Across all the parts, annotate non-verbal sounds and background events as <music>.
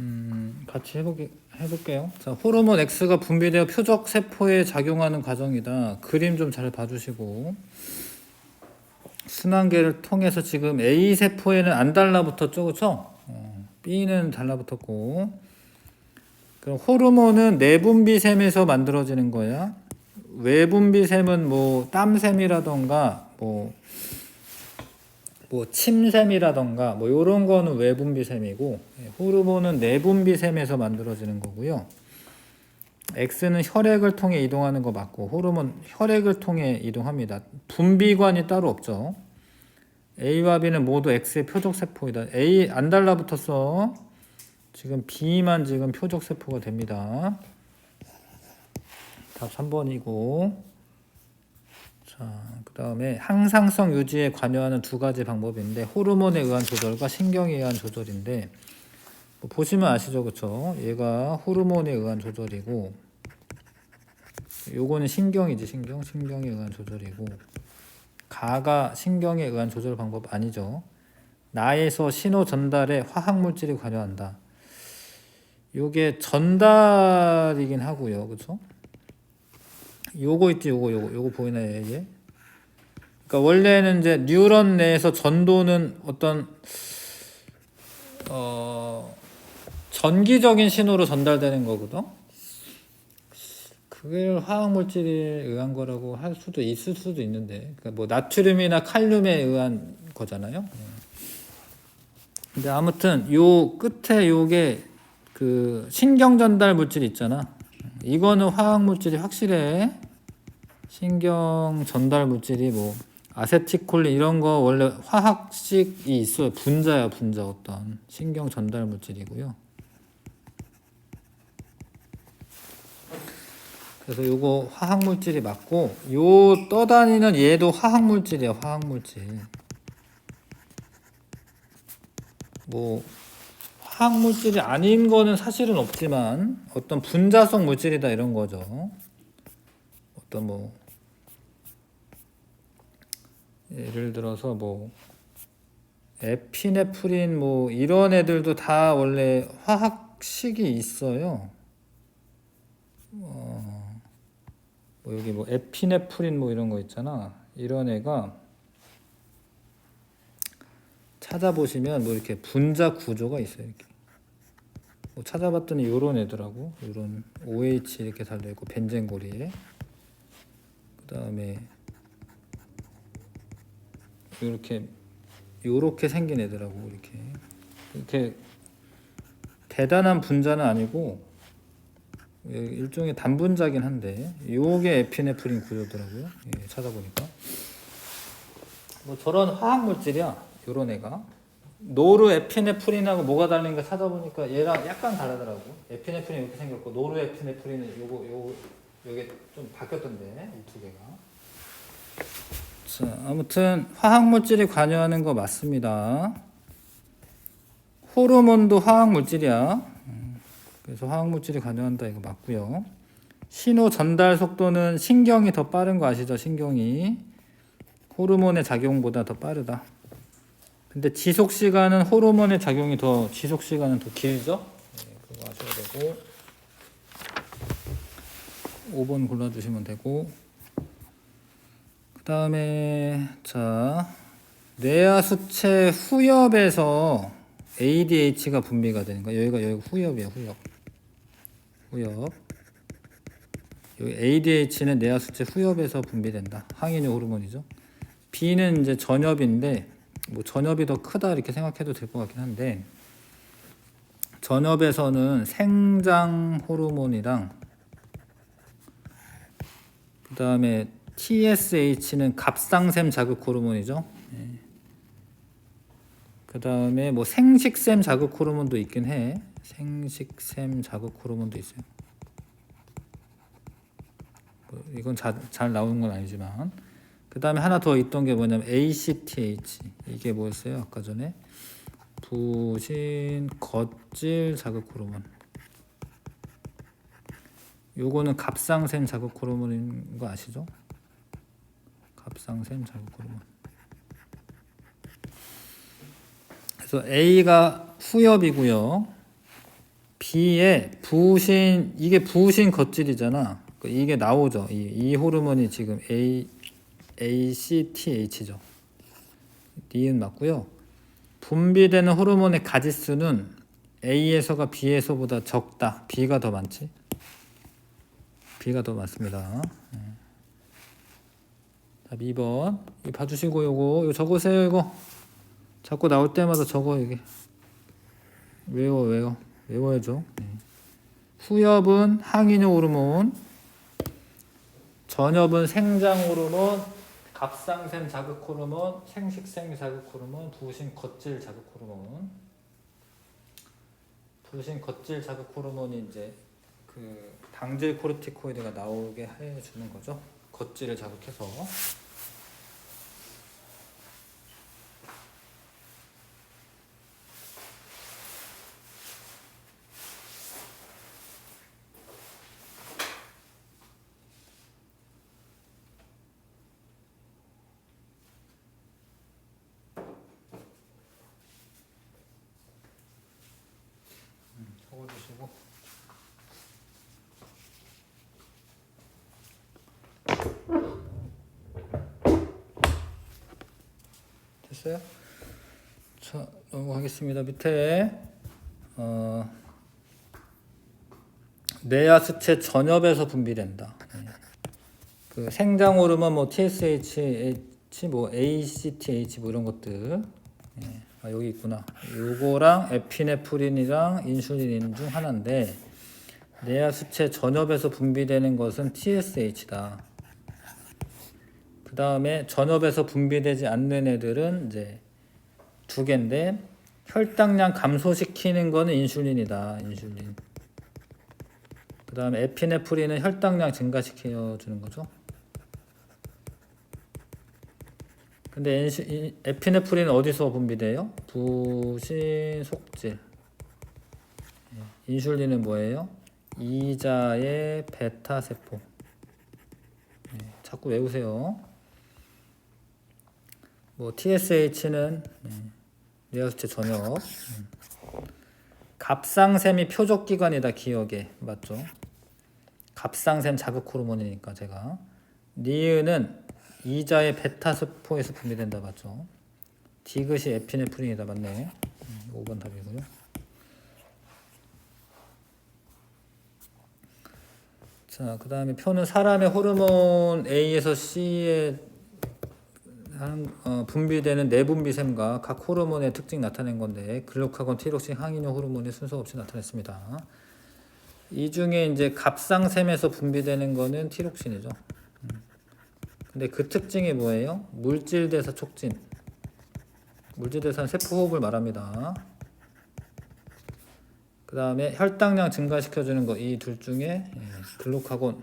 음, 같이 해보게, 해볼게요. 자, 호르몬 X가 분비되어 표적 세포에 작용하는 과정이다. 그림 좀 잘 봐주시고. 순환계를 통해서 지금 A 세포에는 안 달라붙었죠, 그렇죠? 어, B는 달라붙었고. 그럼 호르몬은 내분비샘에서 만들어지는 거야. 외분비샘은 뭐 땀샘이라던가 뭐, 뭐 침샘이라던가 뭐 이런 거는 외분비샘이고 예, 호르몬은 내분비샘에서 만들어지는 거고요. X는 혈액을 통해 이동하는 거 맞고 호르몬 혈액을 통해 이동합니다. 분비관이 따로 없죠. A와 B는 모두 X의 표적 세포이다. A 안 달라붙었어. 지금 B만 지금 표적 세포가 됩니다. 답 3번이고. 자, 그 다음에 항상성 유지에 관여하는 두 가지 방법인데 호르몬에 의한 조절과 신경에 의한 조절인데 뭐 보시면 아시죠, 그렇죠? 얘가 호르몬에 의한 조절이고 요거는 신경이지, 신경, 신경에 의한 조절이고 가가 신경에 의한 조절 방법 아니죠. 나에서 신호 전달에 화학 물질이 관여한다. 요게 전달이긴 하고요, 그렇죠? 요거 있지, 요거, 요거, 요거 보이나요, 얘? 그러니까 원래는 이제 뉴런 내에서 전도는 어떤 어 전기적인 신호로 전달되는 거거든. 그게 화학 물질에 의한 거라고 할 수도 있을 수도 있는데, 그러니까 뭐 나트륨이나 칼륨에 의한 거잖아요. 근데 아무튼 요 끝에 요게 그 신경 전달 물질 있잖아. 이거는 화학 물질이 확실해. 신경 전달 물질이 뭐 아세티콜린 이런 거 원래 화학식이 있어요. 분자야 분자 어떤 신경 전달 물질이고요. 그래서 요거 화학 물질이 맞고 요 떠다니는 얘도 화학 물질이야 화학 물질. 뭐 화학 물질이 아닌 거는 사실은 없지만 어떤 분자성 물질이다 이런 거죠. 어떤 뭐 예를 들어서 뭐 에피네프린 뭐 이런 애들도 다 원래 화학식이 있어요. 어, 뭐 여기 뭐 에피네프린 뭐 이런 거 있잖아. 이런 애가 찾아보시면 뭐 이렇게 분자 구조가 있어요. 이렇게. 뭐 찾아봤더니 요런 애더라고. 요런 OH 이렇게 달려 있고 벤젠 고리에. 그다음에 이렇게 요렇게 생긴 애더라고. 이렇게. 이렇게 대단한 분자는 아니고 예, 일종의 단분자긴 한데 요게 에피네프린 구조더라고요. 예, 찾아보니까. 뭐 저런 화학 물질이야. 요런 애가 노르 에피네프린하고 뭐가 다른가 찾아보니까 얘랑 약간 다르더라고. 에피네프린 이렇게 생겼고 노르 에피네프린은 요거 요 요게 좀 바뀌었던데 이 두 개가. 자 아무튼 화학 물질이 관여하는 거 맞습니다. 호르몬도 화학 물질이야. 음, 그래서 화학 물질이 관여한다 이거 맞고요. 신호 전달 속도는 신경이 더 빠른 거 아시죠? 신경이 호르몬의 작용보다 더 빠르다. 근데 지속 시간은 호르몬의 작용이 더 지속 시간은 더 길죠? 네, 그거 아셔야 되고. 5번 골라 주시면 되고. 그 다음에 자 뇌하 수체 후엽에서 ADH가 분비가 되는 거 여기가 여기 후엽이야 후엽. 후엽. 여기 ADH는 뇌하 수체 후엽에서 분비된다. 항인의 호르몬이죠. B는 이제 전엽인데 뭐 전엽이 더 크다 이렇게 생각해도 될 것 같긴 한데 전엽에서는 생장 호르몬이랑 그 다음에 TSH는 갑상샘 자극 호르몬이죠. 그 다음에 뭐 생식샘 자극 호르몬도 있긴 해. 생식샘 자극 호르몬도 있어요. 뭐 이건 자, 잘 나오는 건 아니지만 그 다음에 하나 더 있던 게 뭐냐면 ACTH 이게 뭐였어요 아까 전에 부신 겉질 자극 호르몬 요거는 갑상샘 자극 호르몬인 거 아시죠? 갑상샘 자극 호르몬 그래서 A가 후엽이고요 B에 부신 이게 부신 겉질이잖아. 그 이게 나오죠. 이, 이 호르몬이 지금 A ACTH죠. 니은 맞고요. 분비되는 호르몬의 가지수는 A에서가 B에서보다 적다. B가 더 많지. B가 더 많습니다. 네. 자, 2번. 이거 봐주시고 요거 이거 적으세요 이거. 자꾸 나올 때마다 적어 이게. 외워 외워 외워야죠. 네. 후엽은 항이뇨 호르몬, 전엽은 생장 호르몬, 갑상샘 자극 호르몬, 생식생 자극 호르몬, 부신 겉질 자극 호르몬. 부신 겉질 자극 호르몬이 이제 그 당질 코르티코이드가 나오게 해 주는 거죠. 겉질을 자극해서. 적어주시고. 됐어요? 자 넘어가겠습니다. 밑에 어, 뇌하수체 전엽에서 분비된다. 네. 그 생장 호르몬 뭐 TSH, 뭐 ACTH 뭐 이런 것들 예. 아, 여기 있구나. 요거랑 에피네프린이랑 인슐린 중 하나인데 뇌하수체 전엽에서 분비되는 것은 TSH다. 그 다음에 전엽에서 분비되지 않는 애들은 이제 두 개인데 혈당량 감소시키는 거는 인슐린이다. 인슐린. 그 다음에 에피네프린은 혈당량 증가시켜 주는 거죠. 근데 인- 에피네프린은 어디서 분비돼요? 부신 속질. 예, 인슐린은 뭐예요? 이자의 베타 세포. 예, 자꾸 외우세요. 뭐 TSH는 예, 뇌하수체 전역. 음. 갑상샘이 표적 기관이다 기억에 맞죠? 갑상샘 자극 호르몬이니까 제가 니은은 이자의 베타 세포에서 분비된다 맞죠? 디귿이 에피네프린이다 맞네. 음, 5번 답이고요. 자, 그 다음에 표는 사람의 호르몬 A에서 C에 한, 어, 분비되는 내분비샘과 각 호르몬의 특징 나타낸 건데 글루카곤, 티록신, 항이뇨 호르몬이 순서 없이 나타냈습니다. 이 중에 이제 갑상샘에서 분비되는 거는 티록신이죠. 근데 그 특징이 뭐예요? 물질 대사 촉진. 물질 대사는 세포 호흡을 말합니다. 그 다음에 혈당량 증가시켜주는 거 이 둘 중에 예, 글루카곤.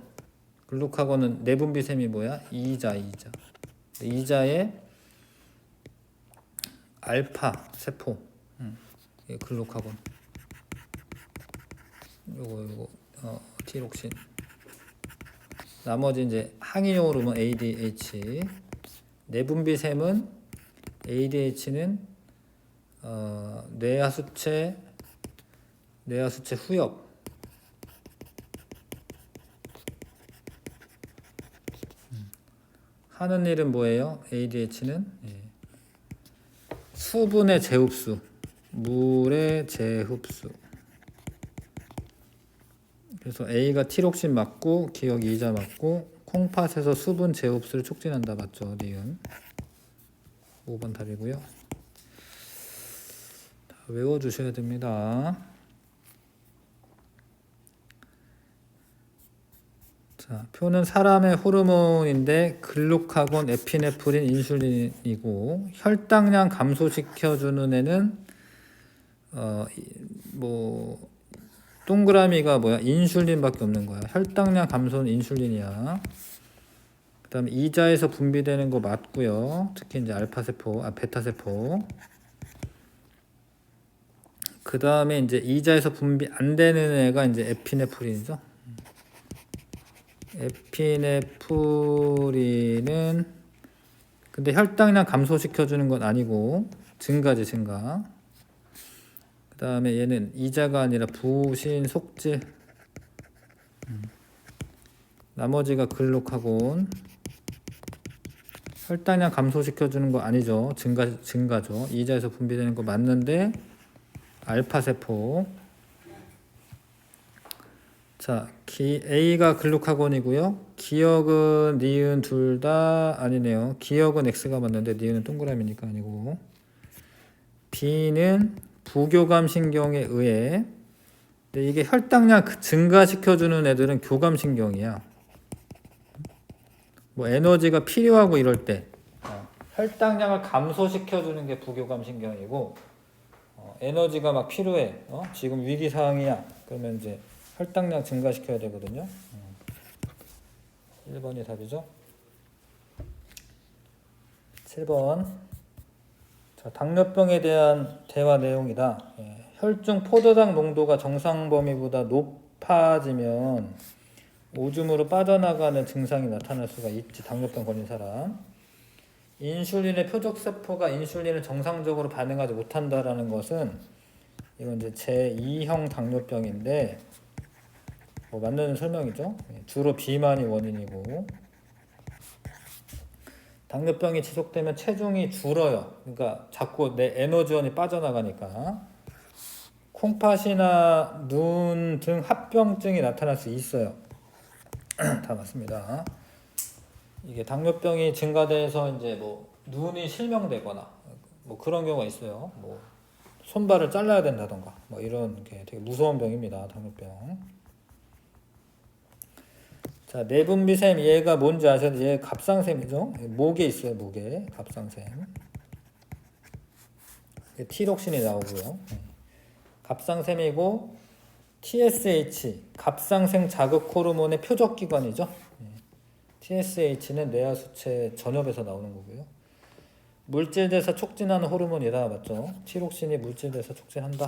글루카곤은 내분비샘이 뭐야? 이자 이자. 이자의 알파 세포. 음, 이게 글루카곤. 요거 요거 어, 티록신. 나머지 이제 호르몬 ADH 내분비샘은 ADH는 어, 뇌하수체 뇌하수체 후엽 하는 일은 뭐예요? ADH는 예. 수분의 재흡수 물의 재흡수 그래서 A가 티록신 맞고 기억 이자 맞고 콩팥에서 수분 재흡수를 촉진한다 맞죠? 니은 5번 답이고요. 다 외워 주셔야 됩니다. 자, 표는 사람의 호르몬인데 글루카곤, 에피네프린, 인슐린이고 혈당량 감소시켜주는 애는 어, 이- 뭐 동그라미가 뭐야? 인슐린밖에 없는 거야. 혈당량 감소는 인슐린이야. 그다음에 이자에서 분비되는 거 맞고요. 특히 이제 알파 세포, 아 베타 세포. 그다음에 이제 이자에서 분비 안 되는 애가 이제 에피네프린이죠. 에피네프린은 근데 혈당량 감소시켜 주는 건 아니고 증가지 증가. 그 다음에 얘는 이자가 아니라 부신 속질. 음. 나머지가 글루카곤. 혈당량 감소시켜 주는 거 아니죠. 증가 증가죠. 이자에서 분비되는 거 맞는데 알파 세포. 자, 기, A가 글루카곤이고요. 기억은 니은 둘 다 아니네요. 기억은 X가 맞는데 니은은 동그라미니까 아니고. B는 부교감 신경에 의해 이게 혈당량 그 증가시켜 주는 애들은 교감 신경이야. 뭐 에너지가 필요하고 이럴 때 어, 혈당량을 감소시켜 주는 게 부교감 신경이고 어, 에너지가 막 필요해. 어? 지금 위기 상황이야. 그러면 이제 혈당량 증가시켜야 되거든요. 음. 1번이 답이죠. 7번. 자, 당뇨병에 대한 대화 내용이다. 예, 혈중 포도당 농도가 정상 범위보다 높아지면 오줌으로 빠져나가는 증상이 나타날 수가 있지. 당뇨병 걸린 사람. 인슐린의 표적 세포가 인슐린을 정상적으로 반응하지 못한다라는 것은 이건 이제 제2형 당뇨병인데 뭐 맞는 설명이죠. 예, 주로 비만이 원인이고 당뇨병이 지속되면 체중이 줄어요. 그러니까 자꾸 내 에너지원이 빠져나가니까 콩팥이나 눈 등 합병증이 나타날 수 있어요. <clears throat> 다 맞습니다. 이게 당뇨병이 증가돼서 이제 뭐 눈이 실명되거나 뭐 그런 경우가 있어요. 뭐 손발을 잘라야 된다던가 뭐 이런 게 되게 무서운 병입니다. 당뇨병. 자, 내분비샘 얘가 뭔지 아셔도 얘 갑상샘이죠. 목에 있어요, 목에. 갑상샘. 티록신이 나오고요. 네. 갑상샘이고 TSH, 갑상생 자극 호르몬의 표적 기관이죠. 네. TSH는 뇌하 수체 전엽에서 나오는 거고요. 물질대사 촉진하는 호르몬이다, 맞죠? 티록신이 물질대사 촉진한다.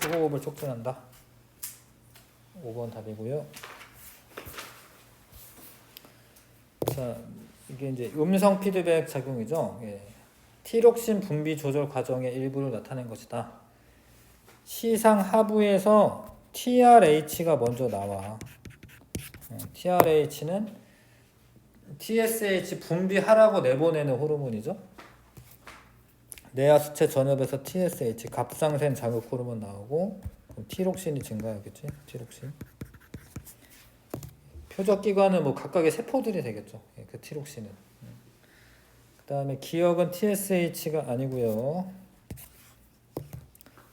세포 호흡을 촉진한다. 5번 답이고요. 자, 이게 이제 음성 피드백 작용이죠. 예. 티록신 분비 조절 과정의 일부를 나타낸 것이다. 시상 하부에서 TRH가 먼저 나와. 어, TRH는 TSH 분비하라고 내보내는 호르몬이죠. 뇌하수체 전엽에서 TSH 갑상샘 자극 호르몬 나오고 티록신이 증가하겠지. 티록신. 표적 기관은 뭐 각각의 세포들이 되겠죠. 예, 그 티록신은. 그 다음에 기억은 TSH가 아니고요.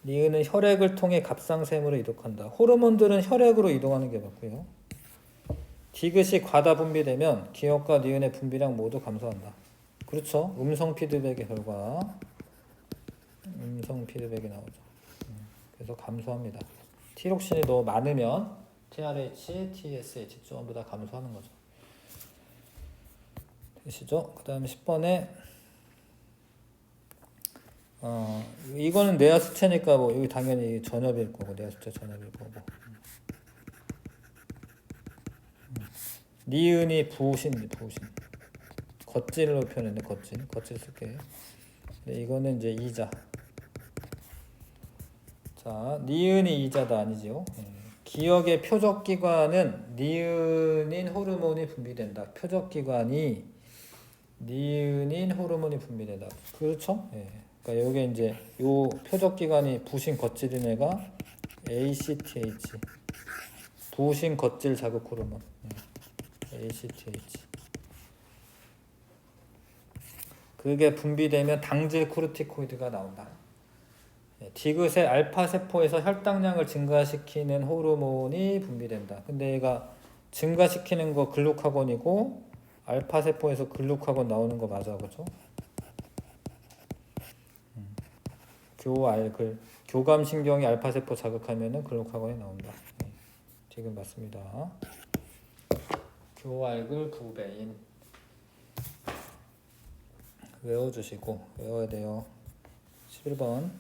니은은 혈액을 통해 갑상샘으로 이동한다. 호르몬들은 혈액으로 이동하는 게 맞고요. 디귿이 과다 분비되면 기억과 니은의 분비량 모두 감소한다. 그렇죠. 음성 피드백의 결과 음성 피드백이 나오죠. 음, 그래서 감소합니다. 티록신이 너무 많으면 TRH, TSH 전부 다 감소하는 거죠. 되시죠? 그 다음에 10번에 어, 이거는 뇌하수체니까 뭐 여기 당연히 전엽일 거고 뇌하수체 전엽일 거고 음. 니은이 부신 부신 겉질로 표현했네 겉질 겉질 쓸게 네, 이거는 이제 이자 자 니은이 이자다 아니지요 예. 기억의 표적 기관은 니은인 호르몬이 분비된다 표적 기관이 니은인 호르몬이 분비된다 그렇죠 예. 그러니까 여기 이제 요 표적 기관이 부신 겉질인 애가 ACTH 부신 겉질 자극 호르몬 예. ACTH 그게 분비되면 당질 코르티코이드가 나온다. 예, 디귿의 알파 세포에서 혈당량을 증가시키는 호르몬이 분비된다. 근데 얘가 증가시키는 거 글루카곤이고 알파 세포에서 글루카곤 나오는 거 맞아, 그죠? 음. 교알글 교감 신경이 알파 세포 자극하면은 글루카곤이 나온다. 네, 지금 맞습니다. 교알글 부베인 외워주시고 외워야 돼요. 11번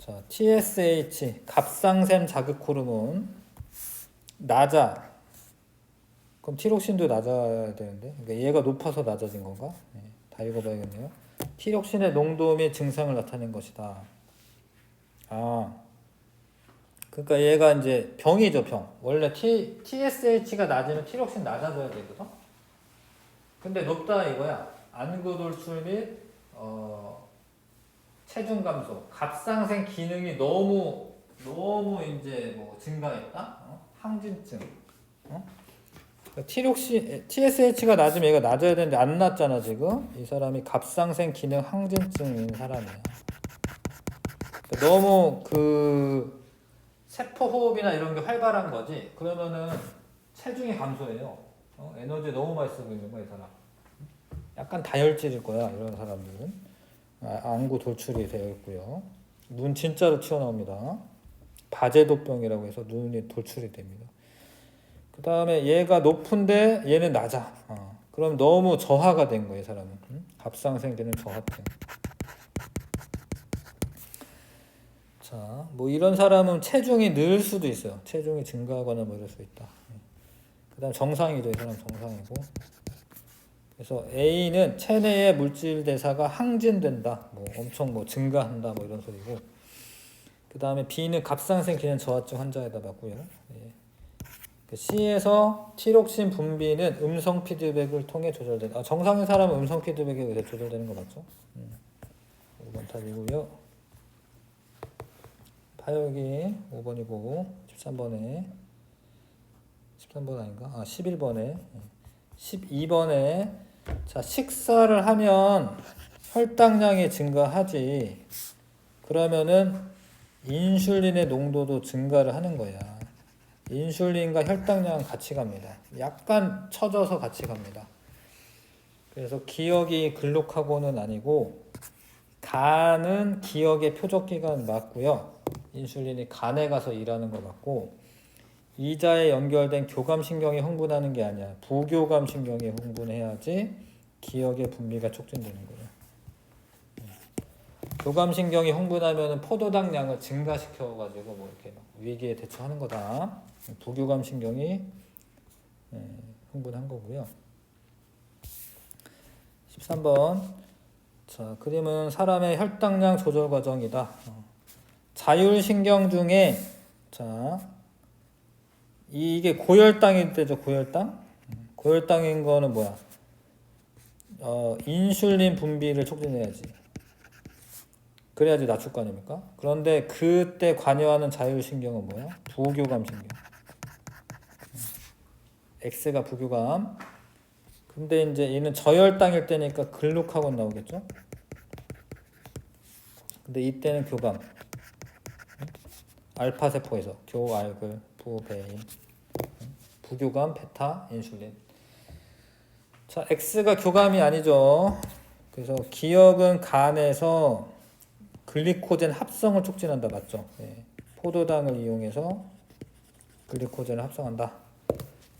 자 TSH 갑상샘 자극 호르몬 낮아 그럼 티록신도 낮아야 되는데 그러니까 얘가 높아서 낮아진 건가? 네, 다 읽어봐야겠네요. 티록신의 농도 및 증상을 나타낸 것이다. 아, 그러니까 얘가 이제 병이죠 병. 원래 T TSH가 낮으면 티록신 낮아져야 되거든. 근데 높다 이거야. 안구 돌출 및 어, 체중 감소, 갑상생 기능이 너무 너무 이제 뭐 증가했다. 어? 항진증. 어? 그러니까 티록시 TSH가 낮으면 얘가 낮아야 되는데 안 낮잖아 지금. 이 사람이 갑상생 기능 항진증인 사람이야. 그러니까 너무 그 세포 호흡이나 이런 게 활발한 거지. 그러면은 체중이 감소해요. 어? 에너지 너무 많이 쓰고 있는 거야 이 사람. 약간 다혈질일 거야 이런 사람들은. 아, 안구 돌출이 되어 있고요. 눈 진짜로 튀어나옵니다. 바제도병이라고 해서 눈이 돌출이 됩니다. 그 다음에 얘가 높은데 얘는 낮아. 어. 그럼 너무 저하가 된 거예요, 이 사람은. 응? 갑상생기는 저하증. 자, 뭐 이런 사람은 체중이 늘 수도 있어요. 체중이 증가하거나 뭐 이럴 수 있다. 그 다음 정상이죠. 이 사람 정상이고. 그래서 A는 체내의 물질 대사가 항진된다. 뭐 엄청 뭐 증가한다. 뭐 이런 소리고. 그 다음에 B는 갑상생 기능 저하증 환자에다 맞고요. 예. 그 C에서 티록신 분비는 음성 피드백을 통해 조절된다. 아, 정상인 사람은 음성 피드백에 의해 조절되는 거 맞죠? 음. 5번 답이고요. 파열기 5번이고 13번에 13번 아닌가? 아 11번에 12번에 자 식사를 하면 혈당량이 증가하지. 그러면은 인슐린의 농도도 증가를 하는 거야. 인슐린과 혈당량은 같이 갑니다. 약간 처져서 같이 갑니다. 그래서 기억이 글록하고는 아니고 간은 기억의 표적 기관 맞고요. 인슐린이 간에 가서 일하는 거 맞고 이자에 연결된 교감신경이 흥분하는 게 아니야. 부교감신경이 흥분해야지 기억의 분비가 촉진되는 거예요. 교감신경이 흥분하면 포도당량을 증가시켜가지고 뭐 이렇게 막 위기에 대처하는 거다. 부교감신경이 예, 흥분한 거고요. 13번 자 그림은 사람의 혈당량 조절 과정이다. 어. 자율신경 중에 자 이게 고혈당일 때죠 고혈당? 고혈당인 거는 뭐야? 어 인슐린 분비를 촉진해야지. 그래야지 낮출 거 아닙니까? 그런데 그때 관여하는 자율신경은 뭐야 부교감 신경. X가 부교감. 근데 이제 얘는 저혈당일 때니까 글루카곤 나오겠죠? 근데 이때는 교감. 알파 세포에서 교알글 부베인 부교감 베타 인슐린 자 X가 교감이 아니죠 그래서 기억은 간에서 글리코젠 합성을 촉진한다 맞죠 네. 포도당을 이용해서 글리코젠을 합성한다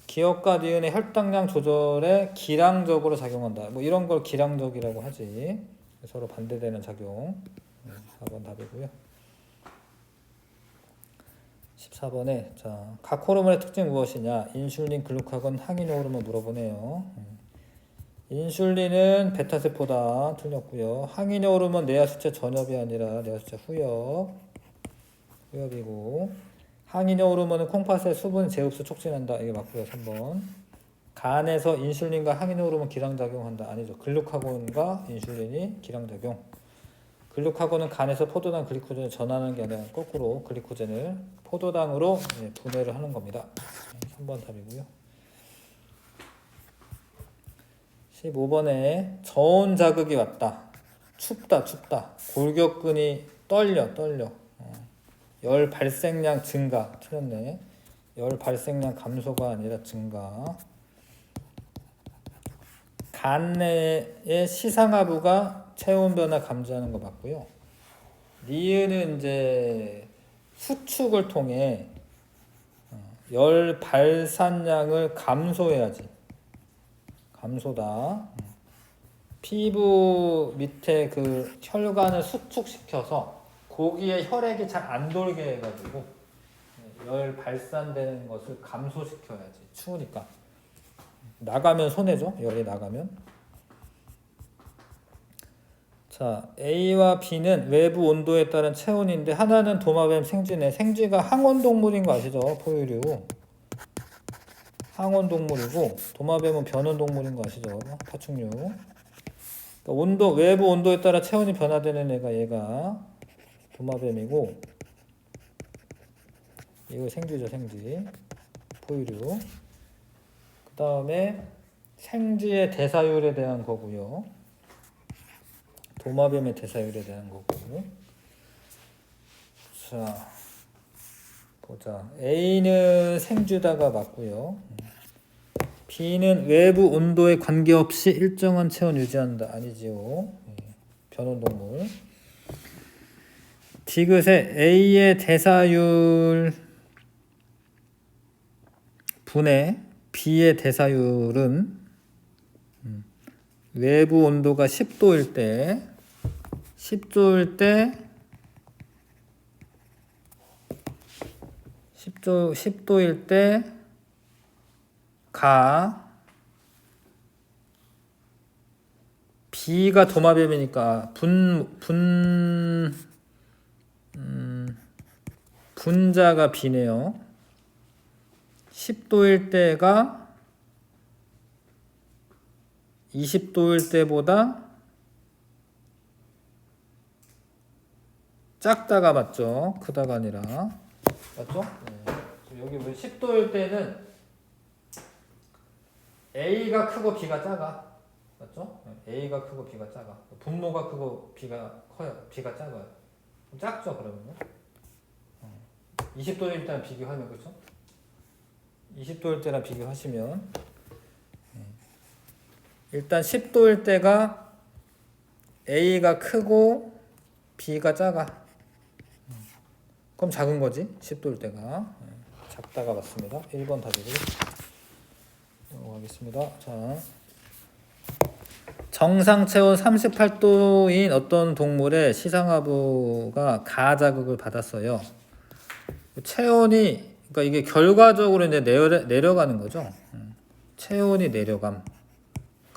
기억과 니은의 혈당량 조절에 기량적으로 작용한다 뭐 이런 걸 기량적이라고 하지 서로 반대되는 작용 네, 4번 답이고요 14번에 자, 각 호르몬의 특징 무엇이냐? 인슐린, 글루카곤, 항인 호르몬 물어보네요. 음. 인슐린은 베타 세포다 틀렸고요. 항인 호르몬 내하수체 전엽이 아니라 내하수체 후엽. 후엽이고 항인 호르몬은 콩팥의 수분 제흡수 촉진한다. 이게 맞고요. 3번. 간에서 인슐린과 항인 호르몬 기량 작용한다. 아니죠. 글루카곤과 인슐린이 기량 작용. 글루카곤은 간에서 포도당 글리코젠을 전하는 게 아니라 거꾸로 글리코젠을 포도당으로 예, 분해를 하는 겁니다. 3번 답이고요. 15번에 저온 자극이 왔다. 춥다, 춥다. 골격근이 떨려, 떨려. 어. 열 발생량 증가. 틀렸네. 열 발생량 감소가 아니라 증가. 간 내의 시상하부가 체온 변화 감지하는 거 맞고요. 니은은 이제 수축을 통해 어, 열 발산량을 감소해야지. 감소다. 피부 밑에 그 혈관을 수축시켜서 거기에 혈액이 잘 안 돌게 해가지고 열 발산되는 것을 감소시켜야지. 추우니까. 나가면 손해죠. 열이 나가면. 자, A와 B는 외부 온도에 따른 체온인데 하나는 도마뱀 생쥐네. 생쥐가 항온 동물인 거 아시죠? 포유류. 항온 동물이고 도마뱀은 변온 동물인 거 아시죠? 파충류. 그러니까 온도 외부 온도에 따라 체온이 변화되는 애가 얘가 도마뱀이고 이거 생쥐죠, 생쥐. 포유류. 그다음에 생쥐의 대사율에 대한 거고요. 도마뱀의 대사율에 대한 거고. 자, 보자. A는 생쥐다가 맞고요. B는 외부 온도에 관계없이 일정한 체온 유지한다. 아니지요. 예, 변온동물. 디귿의 A의 대사율 분의 B의 대사율은 음, 외부 온도가 10도일 때 10도일 때 10도 10도일 때 가 B가 도마뱀이니까 분 분 음, 분자가 B네요. 10도일 때가 20도일 때보다 작다가 맞죠? 크다가 아니라 맞죠? 네. 여기 왜 10도일 때는 A가 크고 B가 작아 맞죠? 네. A가 크고 B가 작아 분모가 크고 B가 커요 B가 작아요 작죠 그러면 20도일 때랑 비교하면 그렇죠? 20도일 때랑 비교하시면 네. 일단 10도일 때가 A가 크고 B가 작아. 그럼 작은 거지? 10도일 때가. 네. 작다가 맞습니다. 1번 답이고. 넘어가겠습니다. 자. 정상 체온 38도인 어떤 동물의 시상하부가 가자극을 받았어요. 체온이 그러니까 이게 결과적으로 이제 내려, 내려가는 거죠. 음. 체온이 내려감.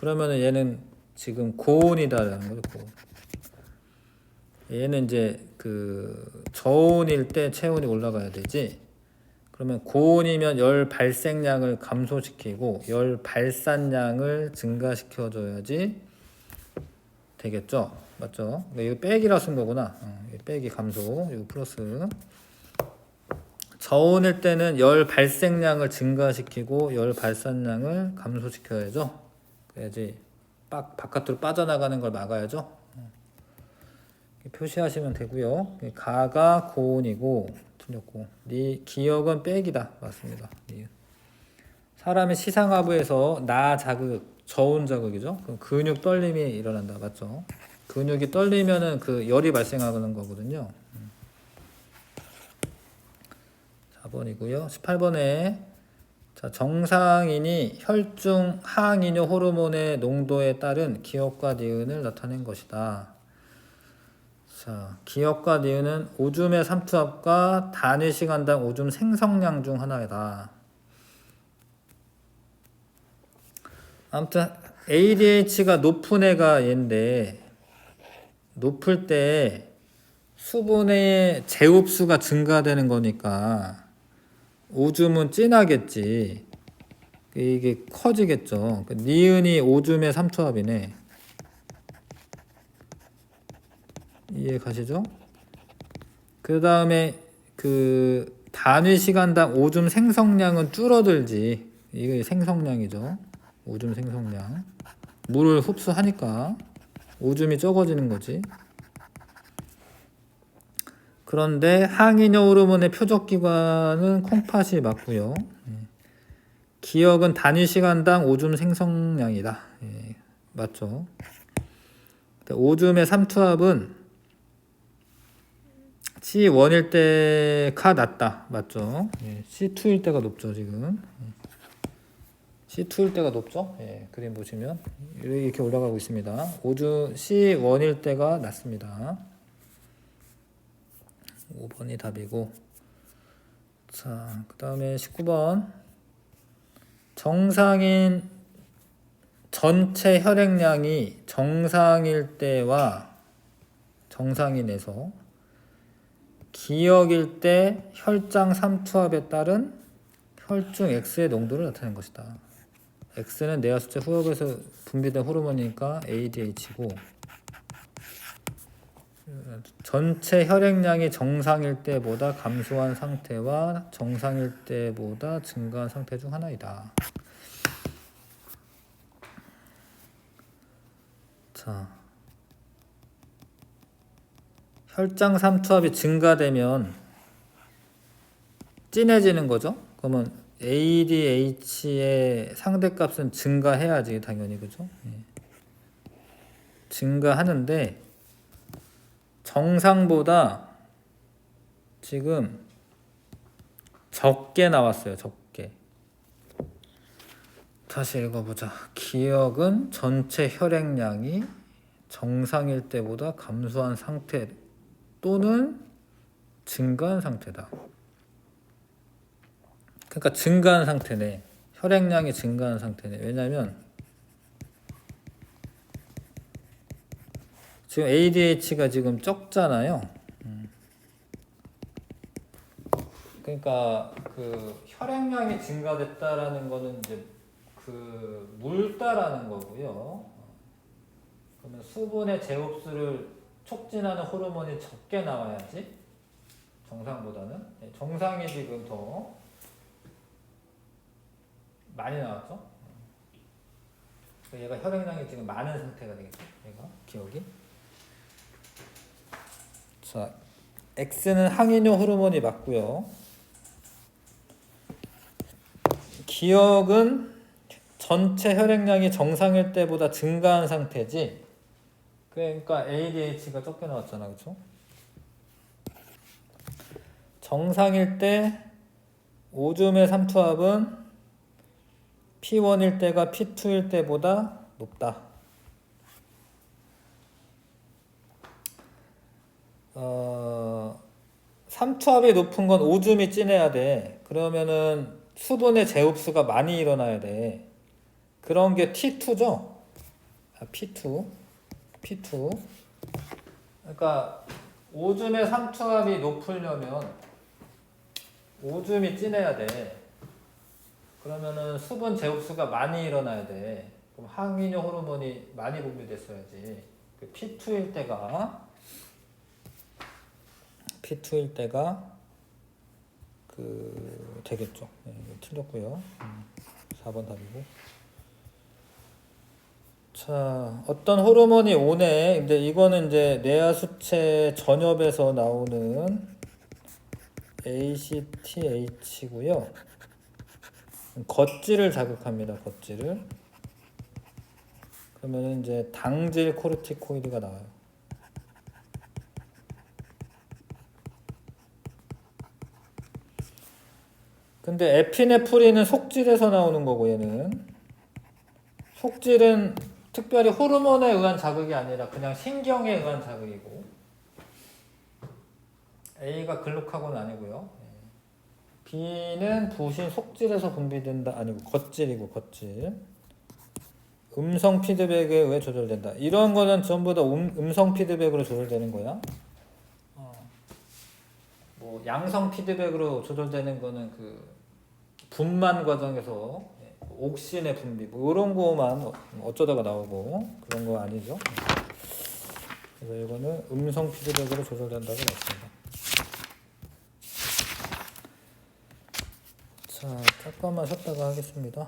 그러면은 얘는 지금 고온이다라는 거죠. 고온. 얘는 이제 그 저온일 때 체온이 올라가야 되지. 그러면 고온이면 열 발생량을 감소시키고 열 발산량을 증가시켜 줘야지 되겠죠. 맞죠? 그러니까 이거 빼기라 쓴 거구나. 어, 빼기 감소, 이거 플러스. 저온일 때는 열 발생량을 증가시키고 열 발산량을 감소시켜야죠. 그래야지 빡 바깥으로 빠져나가는 걸 막아야죠. 이렇게 표시하시면 되고요. 가가 고온이고 틀렸고 니 기억은 빼기다 맞습니다. 니. 사람의 시상하부에서 나 자극 저온 자극이죠. 그럼 근육 떨림이 일어난다 맞죠? 근육이 떨리면은 그 열이 발생하는 거거든요. 4번이고요. 18번에 자, 정상인이 혈중 항이뇨 호르몬의 농도에 따른 기억과 니은을 나타낸 것이다. 자, 기억과 니은은 오줌의 삼투압과 단위 시간당 오줌 생성량 중 하나이다. 아무튼 ADH가 높은 애가 얘인데 높을 때 수분의 제곱수가 증가되는 거니까 오줌은 진하겠지. 이게 커지겠죠. 그 니은이 오줌의 삼투압이네. 이해 가시죠? 그 다음에 그 단위 시간당 오줌 생성량은 줄어들지. 이게 생성량이죠. 오줌 생성량. 물을 흡수하니까 오줌이 적어지는 거지. 그런데 항이뇨 호르몬의 표적 기관은 콩팥이 맞고요. 예. 기억은 단위 시간당 오줌 생성량이다. 예, 맞죠? 오줌의 삼투압은 C1일 때가 낮다. 맞죠? 예, C2일 때가 높죠, 지금. C2일 때가 높죠? 예, 그림 보시면 이렇게 올라가고 있습니다. 오줌 C1일 때가 낮습니다. 5번이 답이고 자, 그 다음에 19번 정상인 전체 혈액량이 정상일 때와 정상인에서 기역일 때 혈장 삼투압에 따른 혈중 X의 농도를 나타낸 것이다. X는 뇌하수체 후엽에서 분비된 호르몬이니까 ADH고 전체 혈액량이 정상일 때보다 감소한 상태와 정상일 때보다 증가한 상태 중 하나이다. 자, 혈장 삼투압이 증가되면 진해지는 거죠. 그러면 ADH의 상대값은 증가해야지 당연히 그죠? 예. 증가하는데 정상보다 지금 적게 나왔어요. 적게. 다시 읽어보자. 기억은 전체 혈액량이 정상일 때보다 감소한 상태 또는 증가한 상태다. 그러니까 증가한 상태네. 혈액량이 증가한 상태네. 왜냐면 지금 ADH가 지금 적잖아요. 음. 그러니까 그 혈액량이 증가됐다라는 거는 이제 그 묽다라는 거고요. 그러면 수분의 제곱수를 촉진하는 호르몬이 적게 나와야지 정상보다는 네, 정상이 지금 더 많이 나왔죠. 얘가 혈액량이 지금 많은 상태가 되겠죠. 얘가 기억이. 자, X는 항인효 호르몬이 맞고요. 기억은 전체 혈액량이 정상일 때보다 증가한 상태지. 그러니까 ADH가 적게 나왔잖아, 그렇죠? 정상일 때 오줌의 삼투압은 P1일 때가 P2일 때보다 높다. 어, 삼투압이 높은 건 오줌이 진해야 돼. 그러면은 수분의 재흡수가 많이 일어나야 돼. 그런 게 T2죠. 아, P2. P2. 그러니까 오줌의 삼투압이 높으려면 오줌이 진해야 돼. 그러면은 수분 재흡수가 많이 일어나야 돼. 그럼 항인효 호르몬이 많이 분비됐어야지. 그 P2일 때가 P2일 때가 그 되겠죠. 네, 틀렸고요. 음, 4번 답이고. 자, 어떤 호르몬이 오네. 근데 이거는 이제 뇌하수체 전엽에서 나오는 ACTH고요. 겉질을 자극합니다. 겉질을. 그러면 이제 당질 코르티코이드가 나와요. 근데 에피네프린은 속질에서 나오는 거고 얘는 속질은 특별히 호르몬에 의한 자극이 아니라 그냥 신경에 의한 자극이고 A가 글루카곤은 아니고요. B는 부신 속질에서 분비된다 아니고 겉질이고 겉질. 음성 피드백에 의해 조절된다. 이런 거는 전부 다 음, 음성 피드백으로 조절되는 거야. 어. 뭐 양성 피드백으로 조절되는 거는 그 분만 과정에서 옥신의 분비 뭐 이런 거만 어쩌다가 나오고 그런 거 아니죠. 그래서 이거는 음성 피드백으로 조절된다고 했습니다. 자, 잠깐만 쉬었다가 하겠습니다.